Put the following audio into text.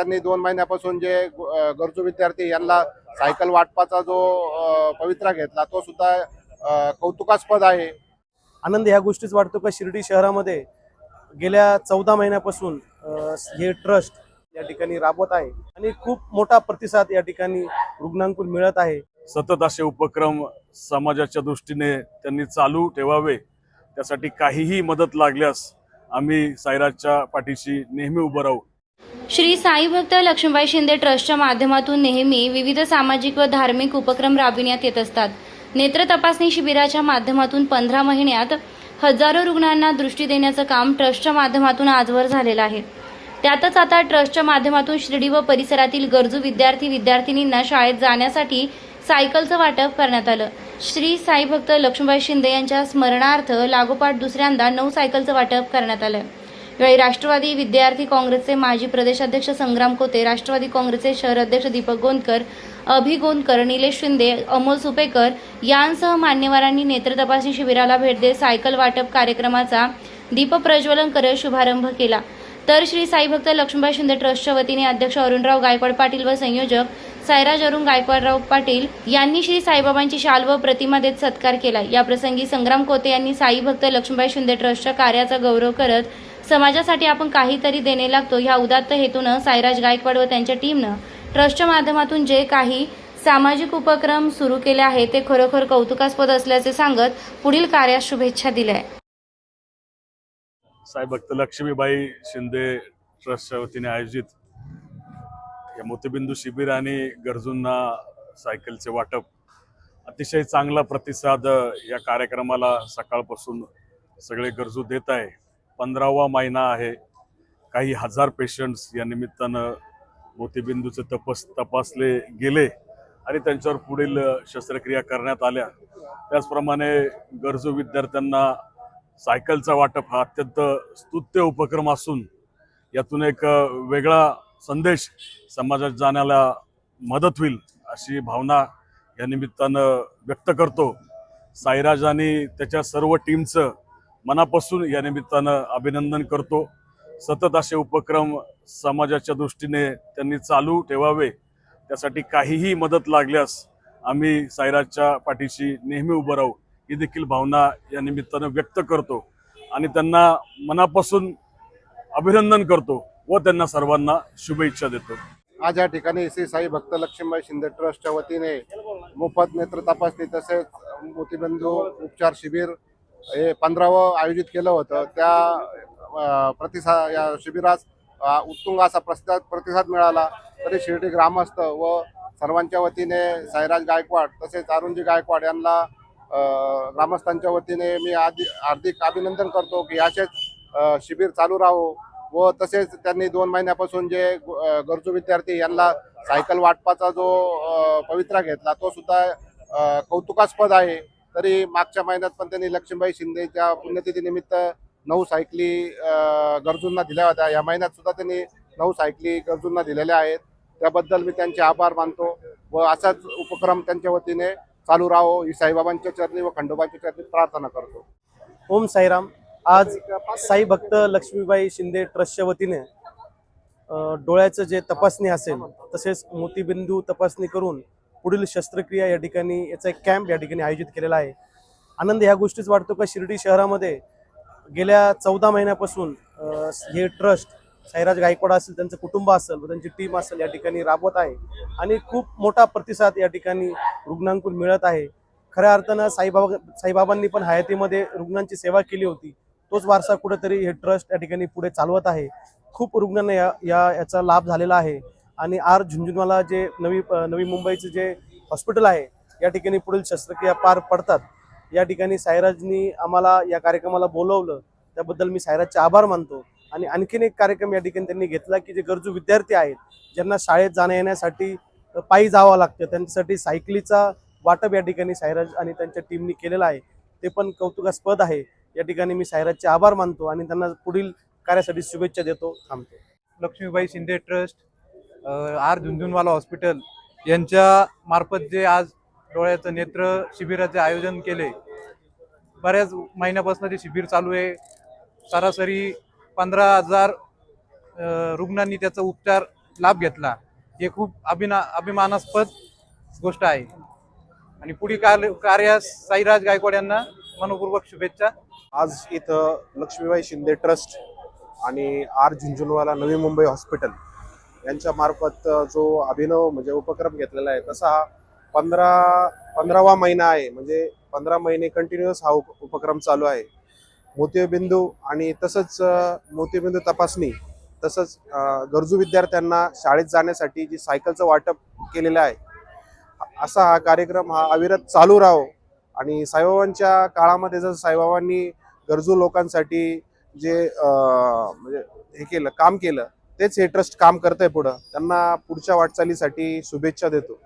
त्यांनी दोन महिन्यापासून जे गरजू विद्यार्थी यांना सायकल वाटपाचा जो पवित्रा घेतला तो सुद्धा कौतुकास्पद आहे. आनंद ह्या गोष्टीच वाटतो का शिर्डी शहरामध्ये गेल्या चौदा महिन्यापासून हे ट्रस्ट या ठिकाणी राबवत आहे? आणि खूप मोठा प्रतिसाद या ठिकाणी रुग्णांकडून मिळत आहे. सतत असे उपक्रम समाजाच्या दृष्टीने त्यांनी चालू ठेवावे त्यासाठी काहीही मदत लागल्यास आम्ही सायराजच्या पाठीशी नेहमी उभं राहू. श्री साई भक्त लक्ष्मीबाई शिंदे ट्रस्टच्या माध्यमातून नेहमी विविध सामाजिक व धार्मिक उपक्रम राबविण्यात येत असतात. नेत्र तपासणी शिबिराच्या माध्यमातून पंधरा महिन्यात हजारो रुग्णांना दृष्टी देण्याचं काम ट्रस्टच्या माध्यमातून आजवर झालेलं आहे. त्यातच आता ट्रस्टच्या माध्यमातून शिर्डी व परिसरातील गरजू विद्यार्थी विद्यार्थिनींना शाळेत जाण्यासाठी सायकलचं वाटप करण्यात आलं. श्री साई भक्त लक्ष्मीबाई शिंदे यांच्या स्मरणार्थ लागोपाठ दुसऱ्यांदा नऊ सायकलचं वाटप करण्यात आलं. यावेळी राष्ट्रवादी विद्यार्थी काँग्रेसचे माजी प्रदेशाध्यक्ष संग्राम कोते राष्ट्रवादी काँग्रेसचे शहर अध्यक्ष दीपक गोंदकर अभि गोंदकर निलेश शिंदे अमोल सुपेकर यांसह मान्यवरांनी नेत्र तपासणी शिबिराला भेट देत सायकल वाटप कार्यक्रमाचा दीप प्रज्वलन करत शुभारंभ केला. तर श्री साईभक्त लक्ष्मीबाई शिंदे ट्रस्टच्या वतीने अध्यक्ष अरुणराव गायकवाड पाटील व संयोजक सायराज अरुण गायकवाडराव पाटील यांनी श्री साईबाबांची शाल व प्रतिमा देत सत्कार केला. याप्रसंगी संग्राम कोते यांनी साई भक्त लक्ष्मीबाई शिंदे ट्रस्टच्या कार्याचा गौरव करत समाजासाठी आपण काहीतरी देणे लागतो. ह्या उदात्त हेतूनं साईराज गायकवाड व त्यांच्या टीमनं ट्रस्टच्या माध्यमातून जे काही सामाजिक उपक्रम सुरू केले आहेत ते खरोखर कौतुकास्पद असल्याचे सांगत पुढील कार्यास शुभेच्छा दिल्या. आहेत साई भक्त लक्ष्मीबाई शिंदे ट्रस्टच्या वतीने आयोजित या मोतीबिंदू शिबिर आणि गरजूंना सायकलचे वाटप. अतिशय चांगला प्रतिसाद या कार्यक्रमाला सकाळपासून सगळे गरजू देत आहे. पंधरावा महिना आहे. काही हजार पेशंट्स या निमित्तानं मोतीबिंदूचे तपास तपासले गेले आणि त्यांच्यावर पुढील शस्त्रक्रिया करण्यात आल्या. त्याचप्रमाणे गरजू विद्यार्थ्यांना सायकलचा वाटप हा अत्यंत स्तुत्य उपक्रम असून यातून एक वेगळा संदेश समाजात जाण्याला मदत होईल अशी भावना या निमित्तानं व्यक्त करतो. साईराज आणि त्याच्या सर्व टीमचं मनापासून या निमित्तानं अभिनंदन करतो. सतत असे उपक्रम समाजाच्या दृष्टीने त्यांनी चालू ठेवावे. त्यासाठी काहीही मदत लागल्यास आम्ही साईराजच्या पाठीशी नेहमी उभं राहू. ही देखील भावना या निमित्तानं व्यक्त करतो. आणि त्यांना मनापासून अभिनंदन करतो व त्यांना सर्वांना शुभेच्छा देतो. आज या ठिकाणी श्री साई भक्त लक्ष्मीबाई शिंदे ट्रस्टच्या वतीने मोफत नेत्र तपासणी तसेच मोतीबंधू उपचार शिबिर हे पंधरावं आयोजित केलं होतं. त्या प्रतिसाद या शिबिरास उत्तुंग असा प्रतिसाद प्रतिसाद मिळाला. तरी शिर्डी ग्रामस्थ व सर्वांच्या वतीने साईराज गायकवाड तसेच अरुणजी गायकवाड यांना ग्रामस्थांच्या वतीने मी आधी हार्दिक अभिनंदन करतो की असेच शिबिर चालू राहो व तसेच त्यांनी दोन महिन्यापासून जे गरजू विद्यार्थी यांना सायकल वाटपाचा जो पवित्रा घेतला तो सुद्धा कौतुकास्पद आहे. तरी मागच्या महिन्यात पण त्यांनी लक्ष्मीबाई शिंदेच्या पुण्यतिथीनिमित्त नऊ सायकली गरजूंना दिल्या होत्या. या महिन्यात सुद्धा त्यांनी नऊ सायकली गरजूंना दिलेल्या आहेत. त्याबद्दल मी त्यांचे आभार मानतो व असाच उपक्रम त्यांच्या वतीने चालू राहो. ही साईबाबांच्या चरणी व खंडोबांच्या चरणी प्रार्थना करतो. ओम साईराम. आज साई भक्त लक्ष्मीबाई शिंदे ट्रस्टच्या वतीने डोळ्याचं जे तपासणी असेल तसेच मोतीबिंदू तपासणी करून पुढील शस्त्रक्रिया या ठिकाणी याचा एक कॅम्प या ठिकाणी आयोजित केलेला आहे. आनंद ह्या गोष्टीच वाटतो का शिर्डी शहरामध्ये? गेल्या चौदा महिन्यापासून हे ट्रस्ट साईराज गायकवाड असेल त्यांचं कुटुंब असेल व त्यांची टीम असेल या ठिकाणी राबवत आहे. आणि खूप मोठा प्रतिसाद या ठिकाणी रुग्णांकडून मिळत आहे. खऱ्या अर्थानं साईबाबा साईबाबांनी पण हयातीमध्ये रुग्णांची सेवा केली होती. तोच वारसा कुठेतरी हे ट्रस्ट या ठिकाणी पुढे चालवत आहे. खूप रुग्णांना या या याचा लाभ झालेला आहे. आणि आर झुंझुनवाला जे नवी नवी मुंबईचं जे हॉस्पिटल आहे या ठिकाणी पुढील शस्त्रक्रिया पार पडतात. या ठिकाणी सायराजनी आम्हाला या कार्यक्रमाला बोलवलं. त्याबद्दल मी सायराजचे आभार मानतो. आणि आणखीन एक कार्यक्रम या ठिकाणी त्यांनी घेतला की जे गरजू विद्यार्थी आहेत ज्यांना शाळेत जाण्या येण्यासाठी पायी जावं लागतं. त्यांच्यासाठी सायकलीचा वाटप या ठिकाणी सायराज आणि त्यांच्या टीमनी केलेलं आहे. ते पण कौतुकास्पद आहे. या ठिकाणी मी सायराजचे आभार मानतो आणि त्यांना पुढील कार्यासाठी शुभेच्छा देतो. थांबतो. Laxmibai Shinde trust. R Jhunjhunwala hospital यांच्या मार्फत जे आज डोळ्याचं नेत्र शिबिराचे आयोजन केले बऱ्याच महिन्यापासून ते शिबिर चालू आहे. सरासरी पंधरा हजार रुग्णांनी त्याचा उपचार लाभ घेतला. हे खूप अभिना अभिमानास्पद गोष्ट आहे. आणि पुढील कार्य कार्यास साईराज गायकवाड यांना मनपूर्वक शुभेच्छा. आज इथं लक्ष्मीबाई शिंदे ट्रस्ट आणि आर झुंझुनवाला नवी मुंबई हॉस्पिटल यांच्या मार्फत जो अभिनव म्हणजे उपक्रम घेतलेला आहे तसा हा पंधरा पंधरावा महिना आहे. म्हणजे पंधरा महिने कंटिन्युअस हा उप उपक्रम चालू आहे. मोतीबिंदू आणि तसंच मोतीबिंदू तपासणी तसंच गरजू विद्यार्थ्यांना शाळेत जाण्यासाठी जी सायकलचं वाटप केलेलं आहे असा हा कार्यक्रम हा अविरत चालू राहो. आणि साईबाबांच्या काळामध्ये जसं साईबाबांनी गरजू लोकांसाठी जे म्हणजे हे केलं काम केलं तेच हे ट्रस्ट काम करतंय पुढं. त्यांना पुढच्या वाटचालीसाठी शुभेच्छा देतो.